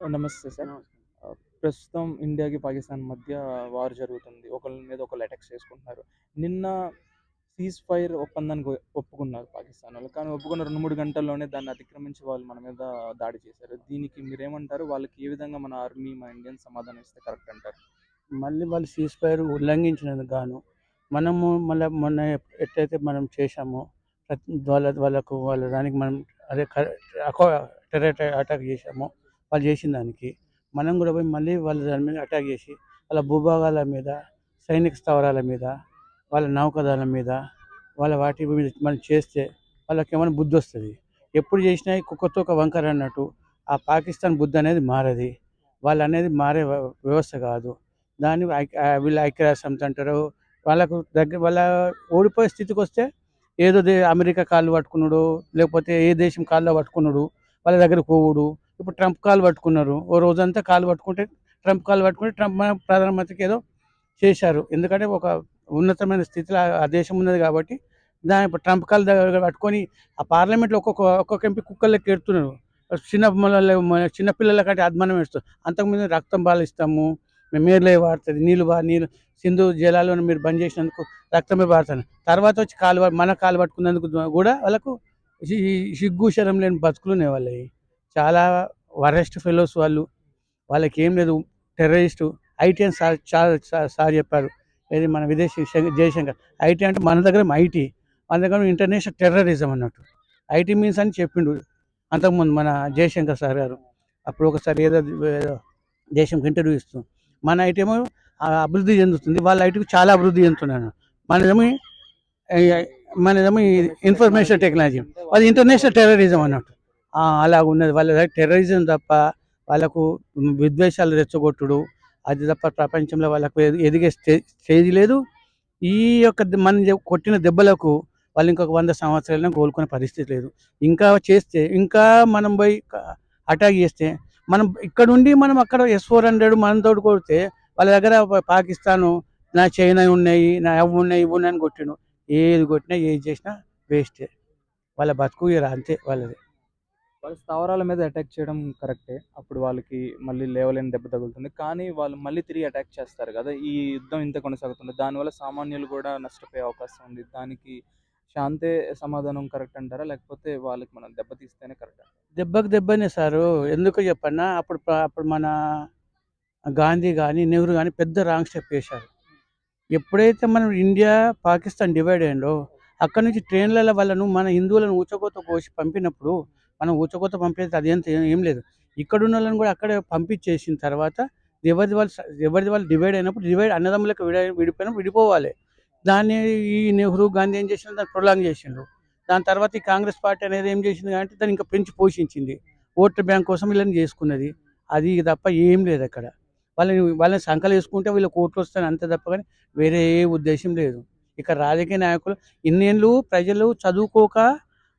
నమస్తే సార్. ప్రస్తుతం ఇండియాకి, పాకిస్తాన్ మధ్య వార్ జరుగుతుంది. ఒకళ్ళ మీద ఒకళ్ళు అటాక్స్ చేసుకుంటున్నారు. నిన్న సీజ్ ఫైర్ ఒప్పందానికి ఒప్పుకున్నారు పాకిస్తానోళ్ళు. కానీ ఒప్పుకున్న 2, 3 గంటల్లోనే దాన్ని అతిక్రమించి వాళ్ళు మన మీద దాడి చేశారు. దీనికి మీరేమంటారు? వాళ్ళకి ఏ విధంగా మన ఆర్మీ, మన ఇండియన్స్ సమాధానం ఇస్తే కరెక్ట్ అంటారు? మళ్ళీ వాళ్ళు సీజ్ ఫైర్ ఉల్లంఘించినందుకు గాను మనము మళ్ళా మొన్న ఎట్లయితే మనం చేశామో ప్రతి వాళ్ళ వాళ్ళకు వాళ్ళ దానికి మనం అదే అటాక్ చేశామో వాళ్ళు చేసిన దానికి. మనం కూడా పోయి మళ్ళీ వాళ్ళ దాని మీద అటాక్ చేసి వాళ్ళ భూభాగాల మీద సైనిక స్థావరాల మీద వాళ్ళ నౌకదళం మీద వాళ్ళ వాటి మీద మనం చేస్తే వాళ్ళకి ఏమైనా బుద్ధి వస్తుంది. ఎప్పుడు చేసినా కుక్కతో ఒక వంకర అన్నట్టు ఆ పాకిస్తాన్ బుద్ధి అనేది మారది. వాళ్ళు అనేది మారే వ్య- వ్యవస్థ కాదు. దాన్ని ఐక్య- వీళ్ళు ఐక్యరాజ్య అంటారు. వాళ్ళకు దగ్గర వాళ్ళ ఓడిపోయే స్థితికి వస్తే ఏదో అమెరికా కాళ్ళు పట్టుకున్నాడు లేకపోతే ఏ దేశం కాళ్ళు పట్టుకున్నాడు వాళ్ళ దగ్గర పోవుడు ఇప్పుడు ట్రంప్ కాల్ పట్టుకున్నారు. ఓ రోజంతా కాలు పట్టుకుంటే ట్రంప్ కాల్ పట్టుకుంటే ట్రంప్ మన ప్రధానమంత్రికి ఏదో చేశారు. ఎందుకంటే ఒక ఉన్నతమైన స్థితిలో ఆ- దేశం ఉన్నది కాబట్టి దాని ఇప్పుడు ట్రంప్ కాల్ దగ్గర పట్టుకొని ఆ పార్లమెంట్లో ఒక్కొక్క ఒక్కొక్క ఎంపీ కుక్కర్లకు ఎడుతున్నారు. చిన్న చిన్నపిల్లల కంటే అద్మానం వేస్తారు అంతకుముందు రక్తం బాలిస్తాము మేము మేర్లే వాడుతుంది నీళ్ళు బా నీళ్ళు సింధు జలాలను మీరు బంద్ చేసినందుకు రక్తమే వాడతాను తర్వాత వచ్చి కాలు మన కాలు పట్టుకున్నందుకు కూడా వాళ్ళకు సిగ్గు శరం లేని బతుకులు ఉన్నాయి వాళ్ళవి. చాలా వరెస్ట్ ఫెలోస్ వాళ్ళు. వాళ్ళకి ఏం లేదు. టెర్రరిస్టు. ఐటీ అని సార్ సార్ సార్- చెప్పారు. ఏది మన విదేశీ శం- జయశంకర్. ఐటీ అంటే మన దగ్గర ఐటీ. మన దగ్గర ఇంటర్నేషనల్ టెర్రరిజం అన్నట్టు. ఐటీ మీన్స్ అని చెప్పిండు అంతకుముందు మన జయశంకర్ సార్ గారు. అప్పుడు ఒకసారి ఏదో దేశంకి ఇంటర్వ్యూ ఇస్తూ. మన ఐటీ ఏమో అభివృద్ధి చెందుతుంది. వాళ్ళ ఐటీకి చాలా అభివృద్ధి చెందుతున్నాను మనదేమో ఈ, మనదేమో ఇన్ఫర్మేషన్ టెక్నాలజీ. అది ఇంటర్నేషనల్ టెర్రరిజం అన్నట్టు. ఆ, అలా ఉన్నది వాళ్ళ టెర్రరిజం తప్ప వాళ్ళకు విద్వేషాలు రెచ్చగొట్టుడు అది తప్ప ప్రపంచంలో వాళ్ళకు ఎదిగే స్టేజ్ లేదు. ఈ యొక్క మన కొట్టిన దెబ్బలకు వాళ్ళు ఇంకొక వంద సంవత్సరాలైనా కోలుకునే పరిస్థితి లేదు. ఇంకా చేస్తే ఇంకా మనం పోయి అటాక్ చేస్తే మనం ఇక్కడ ఉండి మనం అక్కడ ఎస్ ఫోర్ హండ్రెడ్ మనతో కొడితే వాళ్ళ దగ్గర పాకిస్తాను నా చైనా ఉన్నాయి నా అవి ఉన్నాయి ఇవి ఉన్నాయి అని కొట్టిండు. ఏది కొట్టినా ఏది చేసినా వేస్టే. వాళ్ళ బతుకు అంతే వాళ్ళది. వాళ్ళ స్థావరాల మీద అటాక్ చేయడం కరెక్టే. అప్పుడు వాళ్ళకి మళ్ళీ లేవలేని దెబ్బ తగులుతుంది. కానీ వాళ్ళు మళ్ళీ తిరిగి అటాక్ చేస్తారు కదా! ఈ యుద్ధం ఇంత కొనసాగుతుంది. దానివల్ల సామాన్యులు కూడా నష్టపోయే అవకాశం ఉంది. దానికి శాంతే సమాధానం కరెక్ట్ అంటారా? లేకపోతే వాళ్ళకి మనం దెబ్బ తీస్తేనే కరెక్ట్ దెబ్బకు దెబ్బనే సారు ఎందుకు చెప్పన్నా అప్పుడు అప్పుడు మన గాంధీ కానీ నెహ్రూ కానీ పెద్ద రాంగ్ స్టెప్ వేశారు ఎప్పుడైతే మనం ఇండియా పాకిస్తాన్ డివైడ్ అయ్యిందో అక్కడ నుంచి ట్రైన్లలో వాళ్ళను మన హిందువులను ఊచకోత కోసి పంపినప్పుడు మనం ఊచకోత పంపేది అదేంత ఏం లేదు. ఇక్కడ ఉన్న వాళ్ళని కూడా అక్కడే పంపించేసిన తర్వాత ఎవరిది వాళ్ళు ఎవరిది వాళ్ళు డివైడ్ అయినప్పుడు డివైడ్ అన్నదమ్ములకు విడ విడిపోయిన విడిపోవాలి. దాన్ని ఈ నెహ్రూ గాంధీ ఏం చేసిండ్రు దాన్ని ప్రొలాంగ్ చేసిండ్రు దాని తర్వాత ఈ కాంగ్రెస్ పార్టీ అనేది ఏం చేసింది అంటే దాన్ని ఇంకా పెంచి పోషించింది. ఓట్ల బ్యాంక్ కోసం వీళ్ళని చేసుకున్నది. అది తప్ప ఏం లేదు అక్కడ. వాళ్ళని వాళ్ళని సంకలు వేసుకుంటే వీళ్ళకి ఓట్లు వస్తాయి అంతే తప్ప కానీ వేరే ఏ ఉద్దేశం లేదు. ఇక రాజకీయ నాయకులు ఇన్నేళ్ళు ప్రజలు చదువుకోక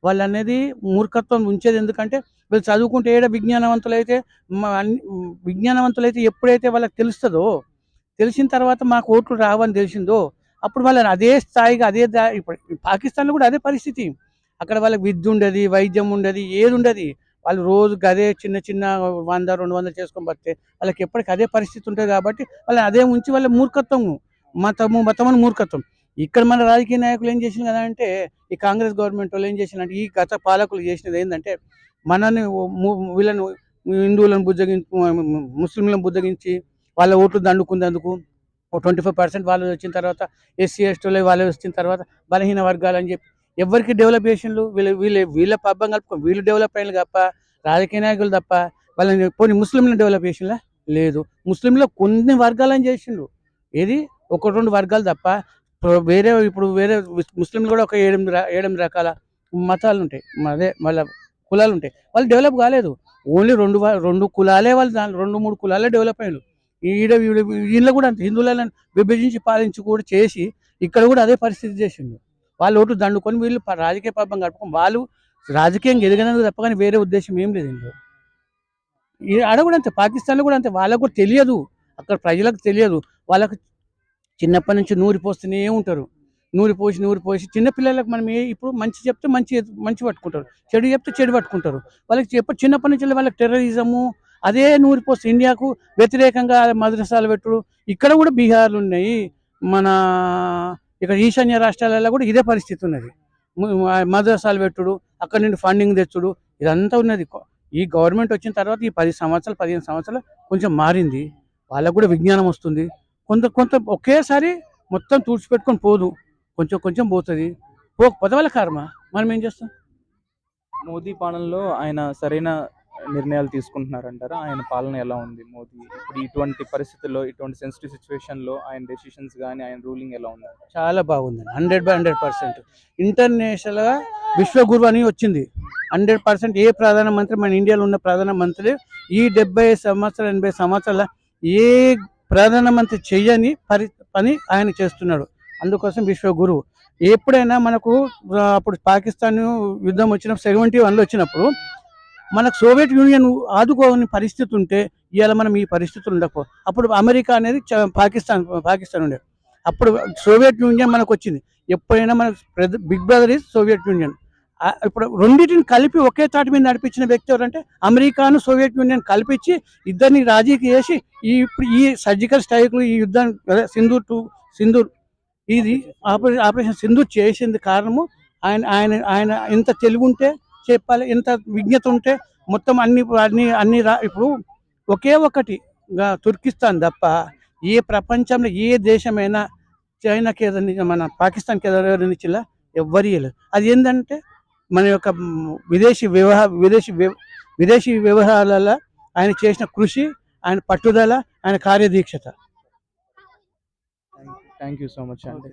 వాళ్ళు అనేది మూర్ఖత్వం ఉంచేది ఎందుకంటే వీళ్ళు చదువుకుంటే ఏడ విజ్ఞానవంతులైతే అన్ని- విజ్ఞానవంతులైతే ఎప్పుడైతే వాళ్ళకి తెలుస్తుందో తెలిసిన తర్వాత మాకు ఓట్లు రావని తెలిసిందో అప్పుడు వాళ్ళని అదే స్థాయిగా అదే ఇప్పుడు పాకిస్తాన్లో కూడా అదే పరిస్థితి. అక్కడ వాళ్ళకి విద్య ఉండదు వైద్యం ఉండదు ఏది ఉండదు. వాళ్ళు రోజు అదే చిన్న చిన్న వంద రెండు వందలు చేసుకొని పడితే వాళ్ళకి ఎప్పటికీ అదే పరిస్థితి ఉంటుంది కాబట్టి వాళ్ళని అదే ఉంచి వాళ్ళ మూర్ఖత్వము మతము మతమని మూర్ఖత్వం. ఇక్కడ మన రాజకీయ నాయకులు ఏం చేసిన కదా అంటే ఈ కాంగ్రెస్ గవర్నమెంట్ వాళ్ళు ఏం అంటే ఈ గత పాలకులు చేసినది ఏంటంటే మనని వీళ్ళను హిందువులను బుజ్జగించి ముస్లింలను బుజ్జగించి వాళ్ళ ఓట్లు దండుకున్నందుకు ట్వంటీ ఫైవ్ పర్సెంట్ వాళ్ళు వచ్చిన తర్వాత ఎస్సీ ఎస్టీలో వాళ్ళు వచ్చిన తర్వాత బలహీన వర్గాలు అని చెప్పి ఎవరికి డెవలప్ చేసినారు వీళ్ళు వీళ్ళు వీళ్ళ పబ్బం కలుపుకో వీళ్ళు డెవలప్ అయ్యారు తప్ప రాజకీయ నాయకులు తప్ప వాళ్ళని పోనీ ముస్లింలను డెవలప్ చేసినలా లేదు. ముస్లింలో కొన్ని వర్గాలను చేసిండ్రు. ఏది? ఒక రెండు వర్గాలు తప్ప వేరే ఇప్పుడు వేరే ముస్లింలు కూడా ఒక ఏడెనిమిది ఏడెనిమిది రకాల మతాలు ఉంటాయి అదే మళ్ళీ కులాలు ఉంటాయి వాళ్ళు డెవలప్ కాలేదు. ఓన్లీ రెండు రెండు కులాలే వాళ్ళు దాని రెండు మూడు కులాలే డెవలప్ అయ్యారు ఈడ వీడ వీళ్ళు కూడా అంత. హిందువులను విభజించి పాలించి కూడా చేసి ఇక్కడ కూడా అదే పరిస్థితి చేసిండు. వాళ్ళు ఓటు దండుకొని వీళ్ళు రాజకీయ పాపం గడపకొని వాళ్ళు రాజకీయంగా ఎదగనందుకు తప్ప కానీ వేరే ఉద్దేశం ఏం లేదు ఇందులో. ఈ ఆడ కూడా అంతే. పాకిస్తాన్లో కూడా అంతే. వాళ్ళకు కూడా తెలియదు. అక్కడ ప్రజలకు తెలియదు. వాళ్ళకు చిన్నప్పటి నుంచి నూరి పోస్తూనే ఉంటారు. నూరి పోసి నూరి పోసి చిన్నపిల్లలకు మనం ఏ ఇప్పుడు మంచి చెప్తే మంచి మంచి పట్టుకుంటారు. చెడు చెప్తే చెడు పట్టుకుంటారు. వాళ్ళకి చెప్ప చిన్నప్పటి నుంచి వాళ్ళకి టెర్రరిజము అదే నూరిపోస్తే ఇండియాకు వ్యతిరేకంగా మద్రసాలు పెట్టుడు. ఇక్కడ కూడా బీహార్లు ఉన్నాయి. మన ఇక్కడ ఈశాన్య రాష్ట్రాలలో కూడా ఇదే పరిస్థితి ఉన్నది. ము- మద్రసాలు పెట్టుడు అక్కడ నుండి ఫండింగ్ తెచ్చుడు ఇదంతా ఉన్నది. ఈ గవర్నమెంట్ వచ్చిన తర్వాత ఈ పది సంవత్సరాలు పదిహేను సంవత్సరాలు కొంచెం మారింది. వాళ్ళకు కూడా విజ్ఞానం వస్తుంది. కొంత కొంత ఒకేసారి మొత్తం తుడిచిపెట్టుకొని పోదు. కొంచెం కొంచెం పోతుంది. పోకపోతే వాళ్ళ కర్మ. మనం ఏం చేస్తాం? మోదీ పాలనలో ఆయన సరైన నిర్ణయాలు తీసుకుంటున్నారంటారా? ఆయన పాలన ఎలా ఉంది మోదీ? ఇప్పుడు ఇటువంటి పరిస్థితుల్లో ఇటువంటి సెన్సిటివ్ సిచ్యువేషన్లో ఆయన డెసిషన్స్ కానీ ఆయన రూలింగ్ ఎలా ఉంది? చాలా బాగుంది హండ్రెడ్ బై హండ్రెడ్ పర్సెంట్. ఇంటర్నేషనల్గా విశ్వగురు అని వచ్చింది. హండ్రెడ్ పర్సెంట్ ఏ ప్రధానమంత్రి మన ఇండియాలో ఉన్న ప్రధానమంత్రి ఈ డెబ్బై సంవత్సరాలు ఎనభై సంవత్సరాల ఏ ప్రధానమంత్రి చెయ్యని పరి పని ఆయన చేస్తున్నాడు. అందుకోసం విశ్వగురు ఎప్పుడైనా మనకు అప్పుడు పాకిస్తాన్ యుద్ధం వచ్చినప్పుడు సెవెంటీ వన్లో వచ్చినప్పుడు మనకు సోవియట్ యూనియన్ ఆదుకోని పరిస్థితి ఉంటే ఇవాళ మనం ఈ పరిస్థితులు ఉండకపో అప్పుడు అమెరికా అనేది చ- పాకిస్తాన్ పాకిస్తాన్ ఉండే అప్పుడు సోవియట్ యూనియన్ మనకు వచ్చింది. ఎప్పుడైనా మన big brother is Soviet Union. ఇప్పుడు రెండింటిని కలిపి ఒకే తాటి మీద నడిపించిన వ్యక్తి ఎవరంటే అమెరికాను సోవియట్ యూనియన్ కల్పించి ఇద్దరిని రాజీకి చేసి ఈ ఇప్పుడు ఈ సర్జికల్ స్ట్రైక్లు ఈ యుద్ధం సింధు సింధూర్ టు సింధూర్ ఇది ఆపరేషన్ ఆపరేషన్ సింధు చేసింది కారణము ఆయన ఆయన ఆయన ఎంత తెలివి ఉంటే చెప్పాలి ఎంత విజ్ఞత ఉంటే మొత్తం అన్ని అన్ని అన్ని రా ఇప్పుడు ఒకే ఒకటి తుర్కిస్తాన్ తప్ప ఏ ప్రపంచంలో ఏ దేశమైనా చైనాకి ఏదైనా మన పాకిస్తాన్కి ఏదైనా ఇచ్చిలా ఎవ్వరు ఇవ్వలేదు అది ఏంటంటే మన యొక్క విదేశీ వ్యవహార విదేశీ విదేశీ వ్యవహారాలలో ఆయన చేసిన కృషి ఆయన పట్టుదల ఆయన కార్యదీక్షత. థ్యాంక్ యూ సో మచ్ అండి